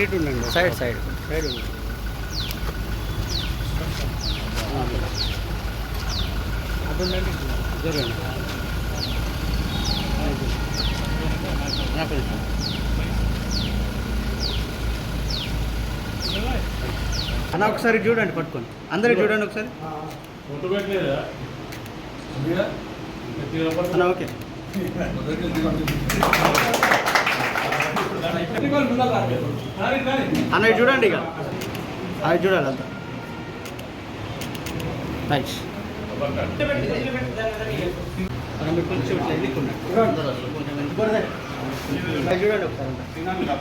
అటు ఇటు ఉండండి సైడ్ సైడ్. సైడ్ ఉండండి అటు ఉండండి జరగండి అన్న ఒకసారి చూడండి పట్టుకొని అందరూ చూడండి ఒకసారి. అన్న ఓకే. అన్న చూడండి ఇక. అది చూడాలి అంత. థ్యాంక్స్ చూడండి ఒకసారి ఇట్లా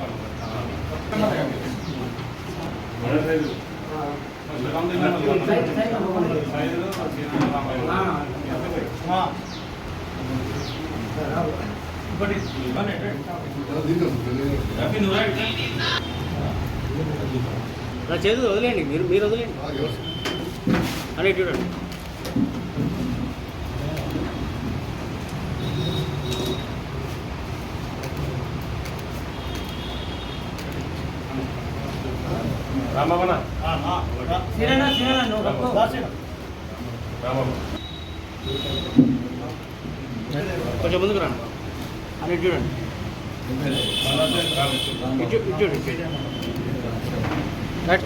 ఒకసారి అంతా. నా చేతులు వదిలేండి మీరు మీరు వదిలేండి అని చూడండి. కొంచెం ముందుకు ఇటు ఇటు చూడండి. రైట్.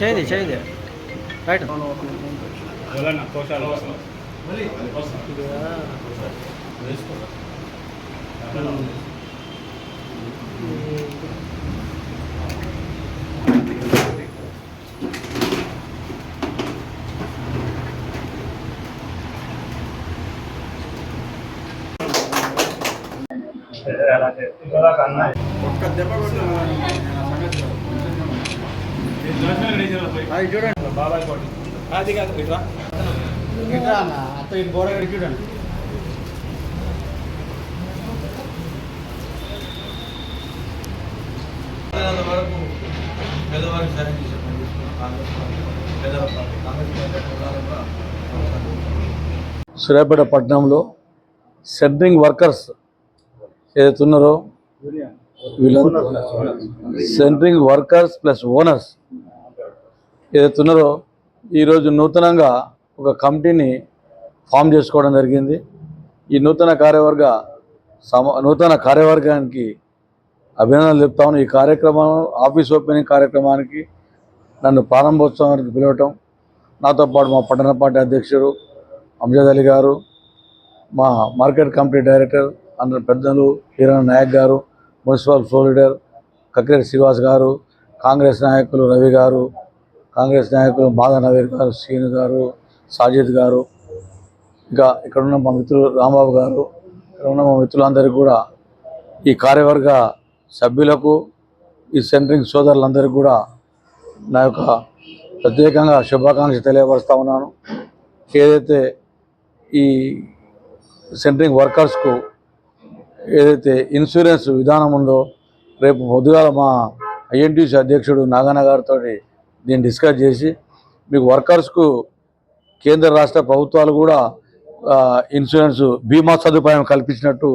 చేయండి చేయండి రైట్ అది చూడండి అది కాదు ఇట్లా ఇట్లా అన్న అత్త గోడ చూడండి వరకు పేదవారికి సహాయం చేసే పని చేస్తున్నాం కాంగ్రెస్ పార్టీ పేదల పార్టీ కాంగ్రెస్ పార్టీ సూర్యాపేట పట్టణంలో సెంట్రింగ్ వర్కర్స్ ఏదైతే ఉన్నారో సెంట్రింగ్ వర్కర్స్ ప్లస్ ఓనర్స్. ఏదైతే ఉన్నారో ఈరోజు నూతనంగా ఒక కమిటీని ఫామ్ చేసుకోవడం జరిగింది. ఈ నూతన కార్యవర్గ సమ నూతన కార్యవర్గానికి అభినందనలు చెప్తాను ఈ కార్యక్రమం ఆఫీస్ ఓపెనింగ్ కార్యక్రమానికి నన్ను ప్రారంభోత్సవానికి పిలవటం నాతో పాటు మా పట్టణ పార్టీ అధ్యక్షుడు అంజద్ అలీ గారు మా మార్కెట్ కమిటీ డైరెక్టర్ అందరు పెద్దలు హీరో నాయక్ గారు municipal floor leader Kakreti Srinivas గారు కాంగ్రెస్ నాయకులు రవి గారు కాంగ్రెస్ నాయకులు మాధవ నవీర్ గారు శ్రీను గారు సాజిద్ గారు ఇంకా ఇక్కడ ఉన్న మా మిత్రులు రాంబాబు గారు ఇక్కడ ఉన్న మా మిత్రులందరికీ కూడా ఈ కార్యవర్గ సభ్యులకు ఈ సెంట్రింగ్ సోదరులందరికీ కూడా నా యొక్క ప్రత్యేకంగా శుభాకాంక్ష తెలియపరుస్తూ ఉన్నాను. ఏదైతే ఈ సెంట్రింగ్ వర్కర్స్కు ఏదైతే ఇన్సూరెన్స్ విధానం ఉందో రేపు పొద్దుగాల మా ఐఎన్టీసీ అధ్యక్షుడు నాగన్న గారితో దీన్ని డిస్కస్ చేసి మీకు వర్కర్స్కు కేంద్ర రాష్ట్ర ప్రభుత్వాలు కూడా ఇన్సూరెన్స్ బీమా సదుపాయం కల్పించినట్టు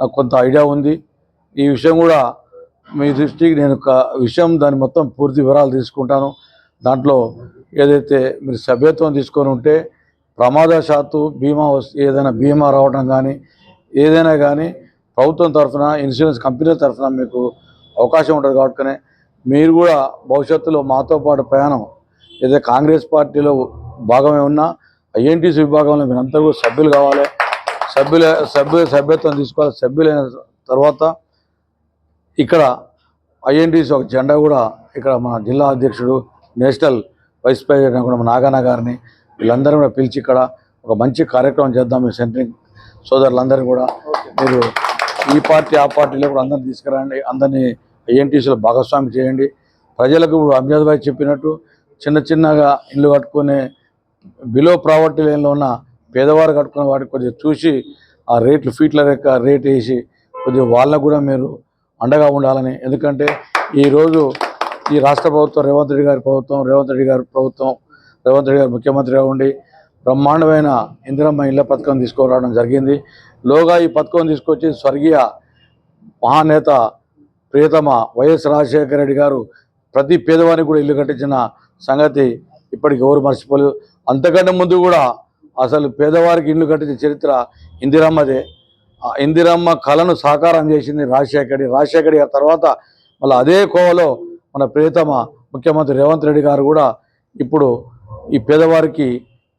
నాకు కొంత ఐడియా ఉంది. ఈ విషయం కూడా మీ దృష్టికి నేను ఒక విషయం దాని మొత్తం పూర్తి వివరాలు తీసుకుంటాను. దాంట్లో ఏదైతే మీరు సభ్యత్వం తీసుకొని ఉంటే ప్రమాదశాత్తు బీమా ఏదైనా బీమా రావడం కానీ ఏదైనా కానీ ప్రభుత్వం తరఫున ఇన్సూరెన్స్ కంపెనీ తరఫున మీకు అవకాశం ఉంటుంది కాబట్టి మీరు కూడా భవిష్యత్తులో మాతో పాటు ప్రయాణం. ఏదైతే కాంగ్రెస్ పార్టీలో భాగమే ఉన్నా ఐఎన్టీసీ విభాగంలో మీరందరూ కూడా సభ్యులు కావాలి. సభ్యుల సభ్యు సభ్యత్వం తీసుకోవాలి. సభ్యులైన తర్వాత ఇక్కడ ఐఎన్టీసీ ఒక జెండా కూడా ఇక్కడ మన జిల్లా అధ్యక్షుడు నేషనల్ వైస్ ప్రెసిడెంట్ కూడా మన నాగానా గారిని వీళ్ళందరూ కూడా పిలిచి ఇక్కడ ఒక మంచి కార్యక్రమం చేద్దాం మీ సెంట్రింగ్ సోదరులందరూ కూడా మీరు ఈ పార్టీ ఆ పార్టీలో కూడా అందరిని తీసుకురండి. అందరినీ ఐఎన్టీసీలో భాగస్వామి చేయండి. ప్రజలకు ఇప్పుడు అమ్జద్ భాయ్ చెప్పినట్టు చిన్న చిన్నగా ఇల్లు కట్టుకునే బిలో ప్రావర్టీ లైన్లో ఉన్న పేదవారు కట్టుకునే వాటికి కొద్దిగా చూసి ఆ రేట్లు ఫీట్ల యొక్క రేట్ వేసి కొద్దిగా వాళ్ళకు కూడా మీరు అండగా ఉండాలని. ఎందుకంటే ఈరోజు ఈ రాష్ట్ర ప్రభుత్వం రేవంత్ రెడ్డి గారి ప్రభుత్వం రేవంత్ రెడ్డి గారి ప్రభుత్వం రేవంత్ రెడ్డి గారు ముఖ్యమంత్రిగా ఉండి బ్రహ్మాండమైన ఇందిరమ్మ ఇళ్ళ పథకం తీసుకురావడం జరిగింది. లోగా ఈ పథకం తీసుకొచ్చి స్వర్గీయ మహానేత ప్రియతమ వైఎస్ రాజశేఖర రెడ్డి గారు ప్రతి పేదవానికి కూడా ఇల్లు కట్టించిన సంగతి ఇప్పటికి ఎవరు మర్చిపోలేదు అంతకంటే ముందు కూడా అసలు పేదవారికి ఇల్లు కట్టించిన చరిత్ర ఇందిరమ్మదే. ఇందిరమ్మ కళను సాకారం చేసింది రాజశేఖరి రాజశేఖరి గారి తర్వాత మళ్ళీ అదే కోవలో మన ప్రియతమ ముఖ్యమంత్రి రేవంత్ రెడ్డి గారు కూడా ఇప్పుడు ఈ పేదవారికి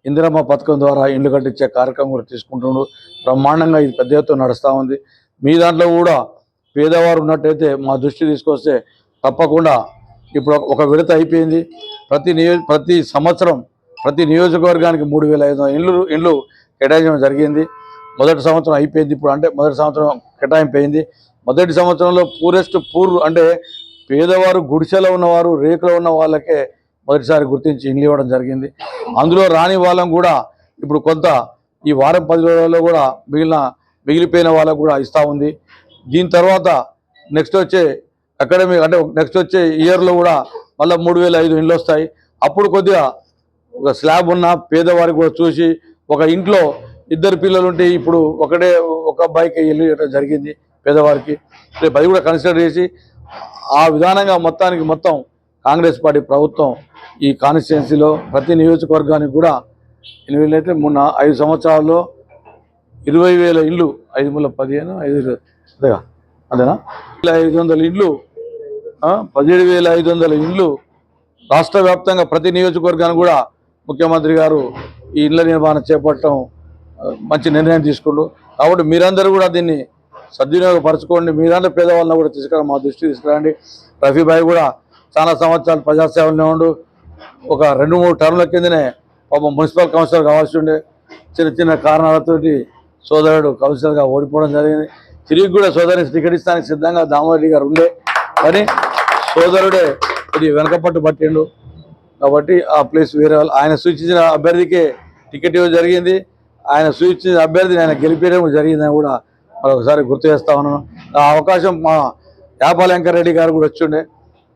ఇందిరమ్మ పథకం ద్వారా ఇండ్లు కట్టించే కార్యక్రమం కూడా తీసుకుంటున్నాడు. బ్రహ్మాండంగా ఇది పెద్ద ఎత్తున నడుస్తూ ఉంది. మీ దాంట్లో కూడా పేదవారు ఉన్నట్టయితే మా దృష్టి తీసుకొస్తే తప్పకుండా ఇప్పుడు ఒక- విడత అయిపోయింది. ప్రతి నియో ప్రతి సంవత్సరం ప్రతి నియోజకవర్గానికి మూడు వేల ఐదు వందల ఇండ్లు ఇండ్లు కేటాయించడం జరిగింది. మొదటి సంవత్సరం అయిపోయింది ఇప్పుడు అంటే మొదటి సంవత్సరం కేటాయింపు అయింది మొదటి సంవత్సరంలో పూరెస్ట్ పూర్ అంటే పేదవారు గుడిసెలో ఉన్నవారు రేకులో ఉన్న వాళ్ళకే మొదటిసారి గుర్తించి ఇండ్లు ఇవ్వడం జరిగింది. అందులో రాని వాళ్ళం కూడా ఇప్పుడు కొంత ఈ వారం పది రోజుల్లో కూడా మిగిలిన మిగిలిపోయిన వాళ్ళకు కూడా ఇస్తూ ఉంది. దీని తర్వాత నెక్స్ట్ వచ్చే అకాడమిక్ అంటే నెక్స్ట్ వచ్చే ఇయర్లో కూడా మళ్ళీ మూడు వేల ఐదు ఇండ్లు వస్తాయి. అప్పుడు కొద్దిగా ఒక స్లాబ్ ఉన్న పేదవారికి కూడా చూసి ఒక ఇంట్లో ఇద్దరు పిల్లలు ఉంటే ఇప్పుడు ఒకటే ఒక అబ్బాయికి వెళ్ళి జరిగింది పేదవారికి. రేపు అది కూడా కన్సిడర్ చేసి ఆ విధానంగా మొత్తానికి మొత్తం కాంగ్రెస్ పార్టీ ప్రభుత్వం ఈ కాన్స్టిట్యున్సీలో ప్రతి నియోజకవర్గానికి కూడా ఎన్ని మొన్న ఐదు సంవత్సరాల్లో ఇరవై వేల ఇల్లు ఐదు మూల పదిహేను ఐదు అదేగా అదేనా? వేల ఐదు వందల ఇళ్ళు పదిహేడు వేల ఐదు వందల ఇళ్ళు రాష్ట్ర వ్యాప్తంగా ప్రతి నియోజకవర్గానికి కూడా ముఖ్యమంత్రి గారు ఈ ఇళ్ళ నిర్మాణం చేపట్టడం మంచి నిర్ణయం తీసుకుండు కాబట్టి మీరందరూ కూడా దీన్ని సద్వినియోగపరచుకోండి. మీరందరూ పేదవాళ్ళని కూడా తీసుకురా మా దృష్టి తీసుకురండి. రఫీబాయి కూడా చాలా సంవత్సరాలు ప్రజాసేవలనే ఉండు. ఒక రెండు మూడు టర్ముల కిందనే పాపం మున్సిపల్ కౌన్సిలర్ కావాల్సి ఉండే చిన్న చిన్న కారణాలతోటి సోదరుడు కౌన్సిలర్గా ఓడిపోవడం జరిగింది. తిరిగి కూడా సోదరుని టికెట్ సిద్ధంగా దామోదరి గారు ఉండే. కానీ సోదరుడే ఇది వెనకపట్టు పట్టిండు. కాబట్టి ఆ ప్లేస్ వేరే వాళ్ళు. ఆయన సూచించిన అభ్యర్థికే టికెట్ ఇవ్వడం జరిగింది. ఆయన సూచించిన అభ్యర్థిని ఆయన గెలిపేయడం జరిగిందని కూడా మరొకసారి గుర్తు చేస్తా ఉన్నాను. ఆ అవకాశం మా యాపాల వెంకరెడ్డి గారు కూడా వచ్చిండే.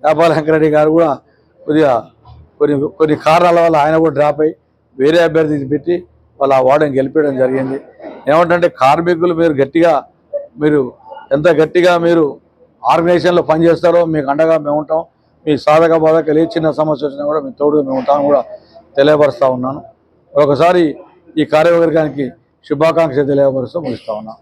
యాపాల వెంకరెడ్డి గారు కూడా కొద్దిగా కొన్ని కొన్ని కారణాల వల్ల ఆయన కూడా డ్రాప్ అయ్యి వేరే అభ్యర్థిని పెట్టి వాళ్ళు ఆ వార్డుని గెలిపేయడం జరిగింది. ఏమంటే కార్మికులు మీరు గట్టిగా మీరు ఎంత గట్టిగా మీరు ఆర్గనైజేషన్లో పనిచేస్తారో మీకు అండగా మేము ఉంటాం. మీ సాధక బాధక ఏ చిన్న సమస్య వచ్చినా కూడా మీ తోడుగా మేము ఉంటామని కూడా తెలియపరుస్తూ ఉన్నాను. ఒకసారి ఈ కార్యవర్గానికి శుభాకాంక్ష తెలియపరుస్తూ ముగిస్తూ ఉన్నాను.